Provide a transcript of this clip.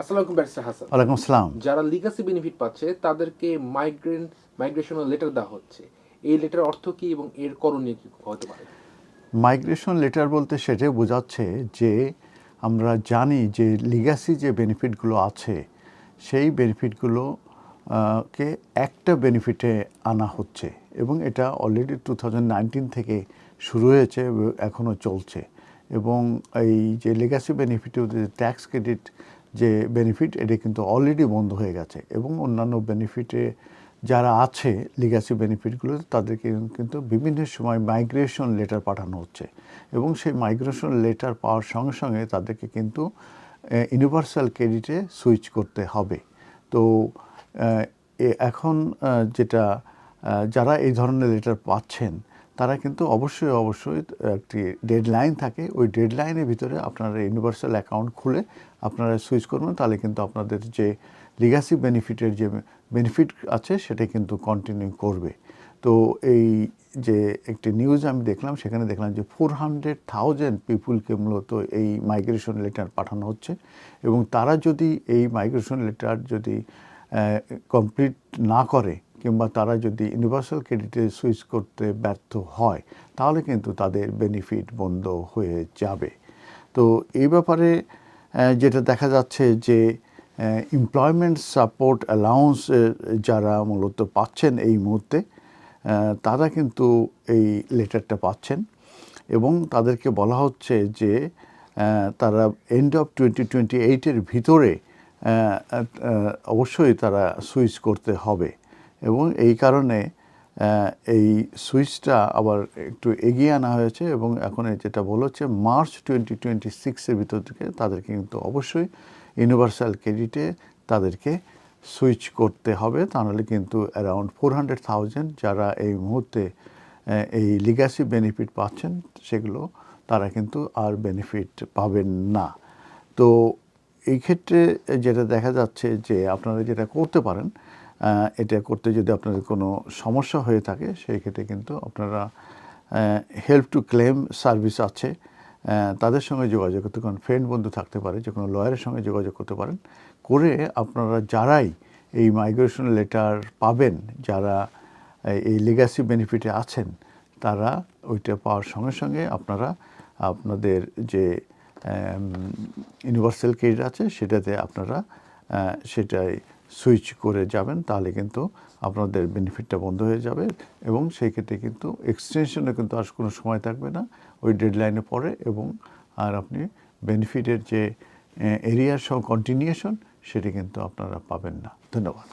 আসসালামু হাসান। ওয়ালাইকুম আসসালাম। যারা লিগাসি বেনিফিট পাচ্ছে তাদেরকে মাইগ্রেন্ট মাইগ্রেশনাল লেটার দেওয়া হচ্ছে। এই লেটার অর্থ কি এবং এর করণীয় কি হতে পারে? মাইগ্রেশন লেটার বলতে সেটাই বোঝাচ্ছে যে আমরা জানি যে লিগাসি যে বেনিফিটগুলো আছে সেই বেনিফিটগুলো কে একটা বেনিফিটে আনা হচ্ছে এবং এটা অলরেডি টু থেকে শুরু হয়েছে এখনও চলছে এবং এই যে লেগাসি বেনিফিটে ট্যাক্স ক্রেডিট যে বেনিফিট এটা কিন্তু অলরেডি বন্ধ হয়ে গেছে এবং অন্যান্য বেনিফিটে যারা আছে লিগাসি বেনিফিটগুলো তাদেরকে কিন্তু বিভিন্ন সময় মাইগ্রেশন লেটার পাঠানো হচ্ছে এবং সেই মাইগ্রেশন লেটার পাওয়ার সঙ্গে সঙ্গে তাদেরকে কিন্তু ইউনিভার্সাল ক্রেডিটে সুইচ করতে হবে। তো এখন যেটা যারা এই ধরনের লেটার পাচ্ছেন তারা কিন্তু অবশ্যই অবশ্যই একটি ডেডলাইন থাকে। ওই ডেডলাইনের ভিতরে আপনারা ইউনিভার্সাল অ্যাকাউন্ট খুলে আপনারা সুইচ করবেন, তাহলে কিন্তু আপনাদের যে লিগাসি বেনিফিটের যে বেনিফিট আছে, সেটা কিন্তু কন্টিনিউ করবে। তো এই যে একটি নিউজ আমি দেখলাম, সেখানে দেখলাম যে ফোর হান্ড্রেড থাউজেন্ড পিপুলকে মূলত এই মাইগ্রেশন লেটার পাঠানো হচ্ছে। এবং তারা যদি এই মাইগ্রেশন লেটার যদি কমপ্লিট না করে কিংবা তারা যদি ইউনিভার্সাল ক্রেডিটে সুইচ করতে ব্যর্থ হয়, তাহলে কিন্তু তাদের বেনিফিট বন্ধ হয়ে যাবে। তো এই ব্যাপারে যেটা দেখা যাচ্ছে যে এমপ্লয়মেন্ট সাপোর্ট অ্যালাউন্স যারা মূলত পাচ্ছেন এই মুহূর্তে তারা কিন্তু এই লেটারটা পাচ্ছেন এবং তাদেরকে বলা হচ্ছে যে তারা এন্ড অফ টোয়েন্টি টোয়েন্টি এইটের ভিতরে অবশ্যই তারা সুইচ করতে হবে। এবং এই কারণে এই সুইচটা আবার একটু এগিয়ে আনা হয়েছে এবং এখন যেটা বলা হচ্ছে মার্চ টোয়েন্টি টোয়েন্টি সিক্সের ভিতর থেকে তাদেরকে কিন্তু অবশ্যই ইউনিভার্সাল ক্রেডিটে তাদেরকে সুইচ করতে হবে। তাহলে কিন্তু অ্যারাউন্ড ফোর হান্ড্রেড থাউজেন্ড যারা এই মুহূর্তে এই লিগাসি বেনিফিট পাচ্ছেন সেগুলো তারা কিন্তু আর বেনিফিট পাবেন না। তো এই ক্ষেত্রে যেটা দেখা যাচ্ছে যে আপনারা যেটা করতে পারেন এটা করতে যদি আপনাদের কোনো সমস্যা হয়ে থাকে, সেই ক্ষেত্রে কিন্তু আপনারা হেল্প টু ক্লেম সার্ভিস আছে। তাদের সঙ্গে যোগাযোগ করতে পারেন। ফ্রেন্ড বন্ধু থাকতে পারে, যে কোনো লয়ারের সঙ্গে যোগাযোগ করতে পারেন। করে আপনারা যারাই এই মাইগ্রেশন লেটার পাবেন, যারা এই- লিগাসি বেনিফিটে আছেন, তারা ওইটা পাওয়ার সঙ্গে সঙ্গে আপনারা আপনাদের যে ইউনিভার্সাল ক্রেডিট আছে, সেটাতে আপনারা সেটাই সুইচ করে যাবেন, তাহলে কিন্তু আপনাদের বেনিফিটটা বন্ধ হয়ে যাবে এবং সেই ক্ষেত্রে কিন্তু এক্সটেনশনে কিন্তু আর কোনো সময় থাকবে না। ওই ডেডলাইনে পরে এবং আর আপনি বেনিফিটের যে এরিয়ার সহ কন্টিনিউশন সেটি কিন্তু আপনারা পাবেন না। ধন্যবাদ।